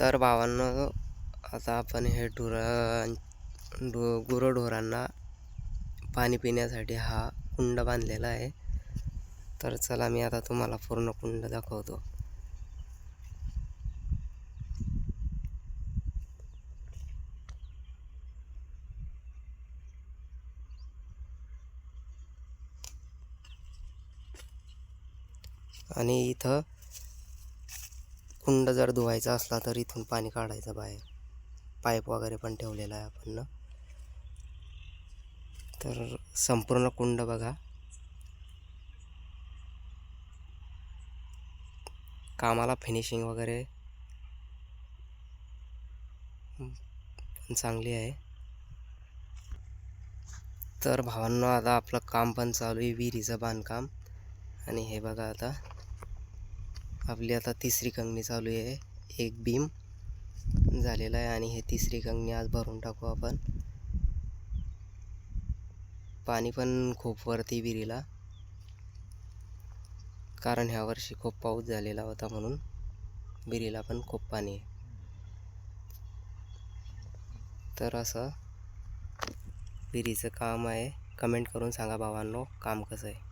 तर भावांनो आता आपण हे ढोरा ढो गुरंढोरांना पाणी पिण्यासाठी हा कुंड बांधलेला आहे. तर चला मी आता तुम्हाला पूर्ण कुंड दाखवतो. आणि इथं कुंड जर धुवायचा असला तर इथून पाणी काढायचं बाहेर. पाईप वगैरे पण ठेवलेला आहे आपण ना. तर संपूर्ण कुंड बघा. कामाला फिनिशिंग वगैरे पण चांगली आहे. तर भावांनो आता आपलं काम पण चालू आहे विहिरीचं बांधकाम. आणि हे बघा आता. आपली आता तिसरी कंगणी चालू आहे. एक बीम झालेला आहे आणि हे तिसरी कंगणी आज भरून टाकू आपण. पाणी पण खूप वरती विहिरीला. कारण ह्या वर्षी खूप पाऊस झालेला होता म्हणून विहिरीला पण खूप पाणी आहे. तर असं विहिरीचं काम आहे. कमेंट करून सांगा भावांनो काम कसं आहे?